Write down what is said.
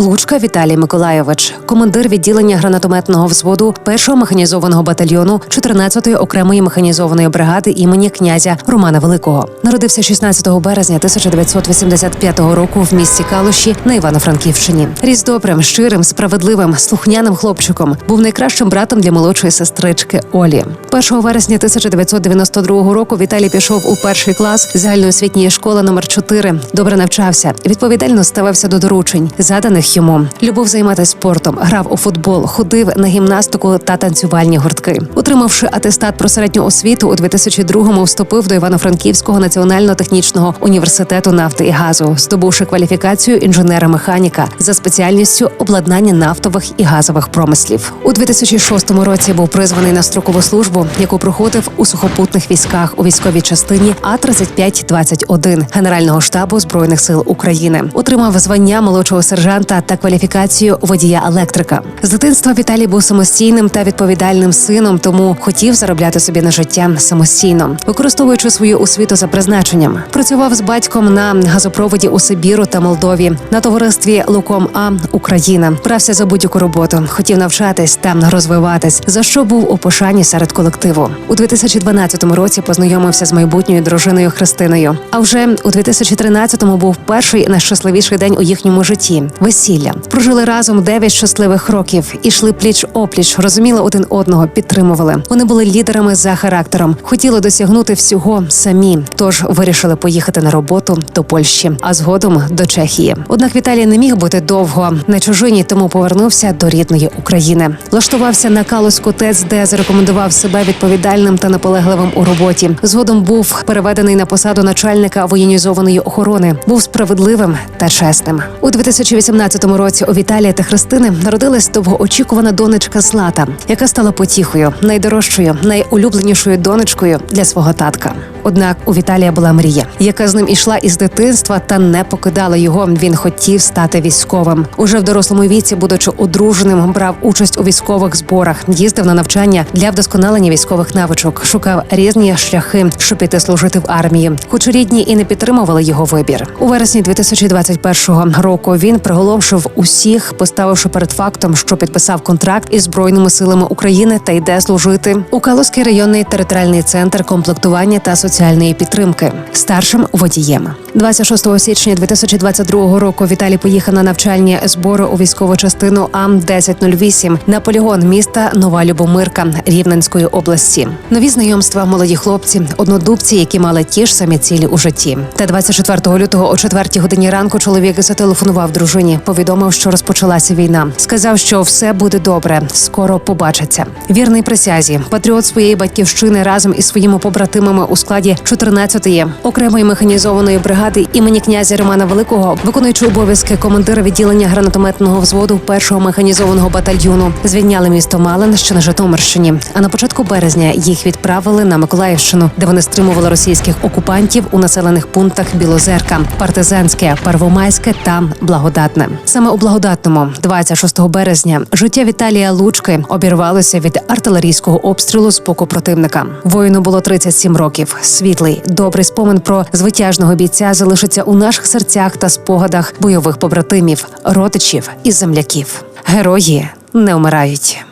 Лучка Віталій Миколайович, командир відділення гранатометного взводу першого механізованого батальйону 14-ї окремої механізованої бригади імені князя Романа Великого. Народився 16 березня 1985 року в місті Калуші на Івано-Франківщині. Ріс добрим, щирим, справедливим, слухняним хлопчиком. Був найкращим братом для молодшої сестрички Олі. 1 вересня 1992 року Віталій пішов у перший клас загальноосвітньої школи номер 4 Добре навчався, відповідально ставився до доручень, заданих йому. Любов займатися спортом, грав у футбол, ходив на гімнастику та танцювальні гуртки. Отримавши атестат про середню освіту, у 2002-му вступив до Івано-Франківського національно-технічного університету нафти і газу, здобувши кваліфікацію інженера-механіка за спеціальністю обладнання нафтових і газових промислів. У 2006 році був призваний на строкову службу, яку проходив у сухопутних військах у військовій частині А 3521 Генерального штабу збройних сил України. Отримав звання молодшого сержанта та кваліфікацію водія електрика. З дитинства Віталій був самостійним та відповідальним сином, тому хотів заробляти собі на життя самостійно, використовуючи свою освіту за призначенням. Працював з батьком на газопроводі у Сибіру та Молдові на товаристві Луком А Україна. Брався за будь-яку роботу, хотів навчатись та розвиватись, за що був у пошані серед колективу. У 2012 році познайомився з майбутньою дружиною Христиною. А вже у 2013-му був перший найщасливіший день у їхньому житті весілля. Прожили разом 9 щасливих років, ішли пліч опліч, розуміли один одного, підтримували. Вони були лідерами за характером, хотіли досягнути всього самі. Тож вирішили поїхати на роботу до Польщі, а згодом до Чехії. Однак Віталій не міг бути довго на чужині, тому повернувся до рідної України. Влаштувався на Калуську ТЕЦ, де зарекомендував себе відповідальним та наполегливим у роботі. Згодом був переведений на посаду начальника воєнізованої охорони. Був справедливим та чесним. У 2018 році у Віталія та Христини народилась довгоочікувана донечка Злата, яка стала потіхою, найдорожчою, найулюбленішою донечкою для свого татка. Однак у Віталія була мрія, яка з ним ішла із дитинства та не покидала його. Він хотів стати військовим. Уже в дорослому віці, будучи одруженим, брав участь у військових зборах, їздив на навчання для вдосконалення військових навичок, шукав різні шляхи, щоб піти служити в армії. Хоч рідні і не підтримували його вибір. У вересні 2021 року він приголомшив усіх, поставивши перед фактом, що підписав контракт із збройними силами України та йде служити у Калузький районний територіальний центр комплектування та соціальної підтримки старшим водієм. 26 січня 2022 року Віталій поїхав на навчальні збори у військову частину АМ 1008 на полігон міста Нова Любомирка Рівненської області. Нові знайомства, молоді хлопці, однодубці, які мали ті ж самі цілі у житті. Та 24 лютого о 4 годині ранку чоловік зателефонував дружині, повідомив, що розпочалася війна. Сказав, що все буде добре, скоро побачаться. Вірний присязі, патріот своєї батьківщини разом із своїми побратимами у складі 14-ї окремої механізованої бригади імені князя Романа Великого, виконуючи обов'язки командира відділення гранатометного взводу першого механізованого батальйону, звільняли місто Малин, що на Житомирщині. А на початку березня їх відправили на Миколаївщину, де вони стримували російських окупантів у населених пунктах Білозерка, Партизанське, Первомайське та Благодатне. Саме у благодатному, 26 березня, життя Віталія Лучки обірвалося від артилерійського обстрілу з боку противника. Воїну було 37 років. Світлий, добрий спомин про звитяжного бійця залишиться у наших серцях та спогадах бойових побратимів, родичів і земляків. Герої не вмирають.